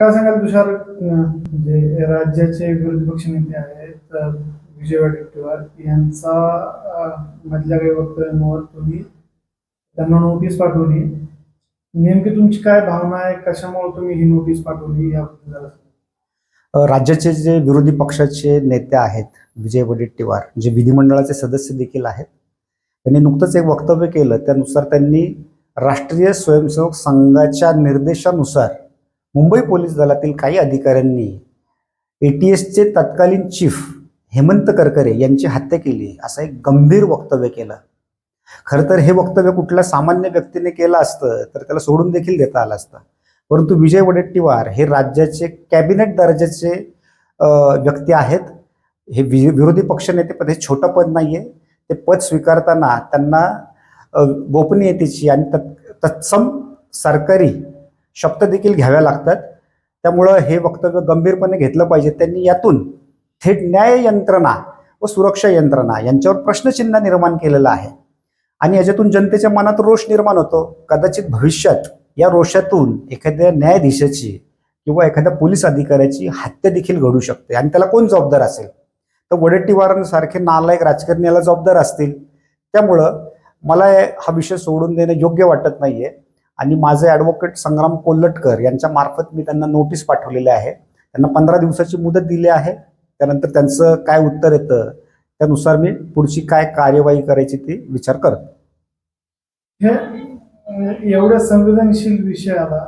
काय सांगाल तुषार? जे राज्याचे विरोधी पक्ष नेते आहेत विजय वडेट्टीवार यांचा मधल्या काही वक्तव्यांवर तुम्ही त्यांना नोटीस पाठवली. नेमकी तुमची काय भावना आहे? कशामुळे तुम्ही ही नोटीस पाठवली याबद्दल राज्याचे जे विरोधी पक्षाचे नेते आहेत विजय वडेट्टीवार जे विधिमंडळाचे सदस्य देखील आहेत त्यांनी नुकतंच एक वक्तव्य केलं. त्यानुसार त्यांनी राष्ट्रीय स्वयंसेवक संघाच्या निर्देशानुसार मुंबई पोलीस दलातील काही अधिकाऱ्यांनी ए टी एसचे तत्कालीन चीफ हेमंत करकरे यांची हत्या केली असं एक गंभीर वक्तव्य केलं. खरं तर हे वक्तव्य कुठल्या सामान्य व्यक्तीने केलं असतं तर त्याला सोडून देखील देता आलं असतं. परंतु विजय वडेट्टीवार हे राज्याचे कॅबिनेट दर्जाचे व्यक्ती आहेत. हे वि विरोधी पक्षनेतेपद हे छोटं पद नाही आहे ते पद स्वीकारताना त्यांना गोपनीयतेची आणि तत् तत्सम सरकारी शब्द देखील घ्याव्या लागतात. त्यामुळं हे वक्तव्य गंभीरपणे घेतलं पाहिजे. त्यांनी यातून थेट न्याय यंत्रणा व सुरक्षा यंत्रणा यांच्यावर प्रश्नचिन्ह निर्माण केलेलं आहे. आणि याच्यातून जनतेच्या मनात रोष निर्माण होतो. कदाचित भविष्यात या रोषातून एखाद्या न्यायाधीशाची किंवा एखाद्या पोलीस अधिकाऱ्याची हत्या देखील घडू शकते. आणि त्याला कोण जबाबदार असेल? तर वडेट्टीवारांसारखे नालायक राजकारणी याला जबाबदार असतील. त्यामुळं मला हा विषय सोडून देणं योग्य वाटत नाहीये. आणि माझे ॲडव्होकेट संग्राम कोल्हटकर यांच्या मार्फत मी त्यांना नोटीस पाठवलेले आहे. त्यांना पंधरा दिवसाची मुदत दिली आहे. त्यानंतर त्यांचं काय उत्तर येतं त्यानुसार मी पुढची काय कार्यवाही करायची ती विचार करतो. हे एवढ्या संवेदनशील विषयाला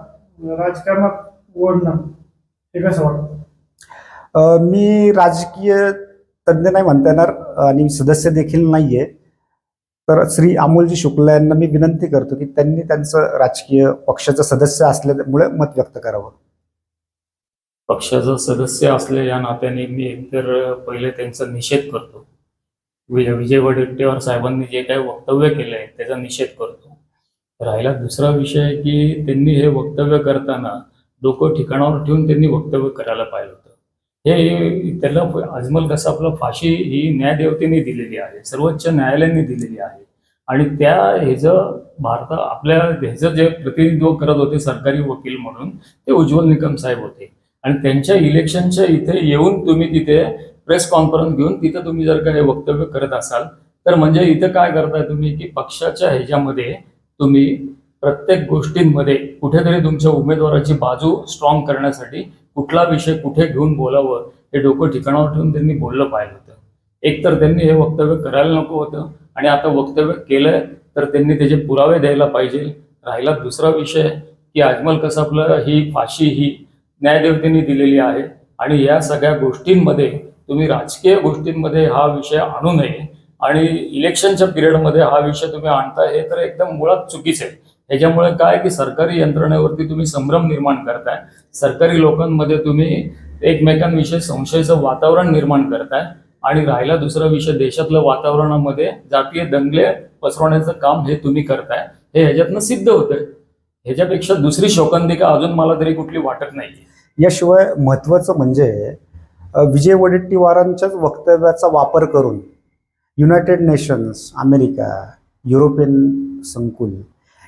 राजकारणात ओढणं हे कसं वाटतं? मी राजकीय तज्ज्ञ नाही म्हणता येणार आणि सदस्य देखील नाहीये. तर श्री अमोलजी शुक्ला यांना मी विनंती करतो की त्यांनी त्यांचं राजकीय पक्षाचं सदस्य असल्यामुळे मत व्यक्त करावं. पक्षाचं सदस्य असल्या या नात्याने मी एकतर पहिले त्यांचा निषेध करतो. विजय विजय वडेट्टीवार साहेबांनी जे काही वक्तव्य केलं आहे त्याचा निषेध करतो. राहिला दुसरा विषय की त्यांनी हे वक्तव्य करताना डोकं ठिकाणावर ठेवून त्यांनी वक्तव्य करायला पाहिलं होतं. हे त्याला अजमल कसं आपलं फाशी ही न्यायदेवतेने दिलेली आहे सर्वोच्च न्यायालयाने दिलेली आहे. आणि त्या ह्याचं भारत आपल्या ह्याचं जे प्रतिनिधित्व करत होते सरकारी वकील म्हणून ते उज्ज्वल निकम साहेब होते. आणि त्यांच्या इलेक्शनच्या इथे येऊन तुम्ही तिथे प्रेस कॉन्फरन्स घेऊन तिथे तुम्ही जर का हे वक्तव्य करत असाल तर म्हणजे इथं काय करताय तुम्ही की पक्षाच्या ह्याच्यामध्ये तुम्ही प्रत्येक गोष्टींमध्ये कुठेतरी तुमच्या उमेदवाराची बाजू स्ट्रॉंग करण्यासाठी कुठला विषय कुठे घेऊन बोलावं हे डोकं ठिकाणावर ठेवून त्यांनी बोललं पाहिजे होतं. एकतर त्यांनी हे वक्तव्य करायला नको होतं आणि आता वक्तव्य केलंय तर त्यांनी त्याचे पुरावे द्यायला पाहिजे. राहिला दुसरा विषय की अजमल कसाबला ही फाशी ही न्यायदेवतेने दिलेली आहे आणि या सगळ्या गोष्टींमध्ये तुम्ही राजकीय गोष्टींमध्ये हा विषय आणू नये आणि इलेक्शनच्या पिरियडमध्ये हा विषय तुम्ही आणता हे तर एकदम मुळात चुकीचं आहे. ह्याच्यामुळे काय की सरकारी यंत्रणेवरती तुम्ही संभ्रम निर्माण करताय. सरकारी लोकांमध्ये तुम्ही एकमेकांविषयी संशयाचं वातावरण निर्माण करताय. आणि राहिला दुसरा विषय देशातल्या वातावरणामध्ये जातीय दंगले पसरवण्याचं काम हे तुम्ही करताय. हे ह्याच्यातनं सिद्ध होतंय. ह्याच्यापेक्षा दुसरी शोकांतिका अजून मला तरी कुठली वाटत नाही याशिवाय महत्त्वाचं म्हणजे विजय वडेट्टीवारांच्याच वक्तव्याचा वापर करून युनायटेड नेशन्स अमेरिका युरोपियन संकुल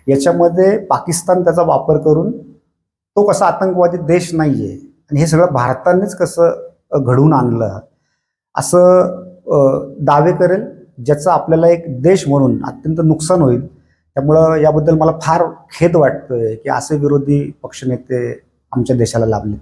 याच्यामध्ये पाकिस्तान त्याचा वापर करून तो कसा आतंकवादी देश नाही आहे आणि हे सगळं भारतानेच कसं घडवून आणलं. असं दावे करेल ज्याचं आपल्याला एक देश म्हणून अत्यंत नुकसान होईल. त्यामुळं याबद्दल मला फार खेद वाटतोय की असे विरोधी पक्षनेते आमच्या देशाला लाभलेत.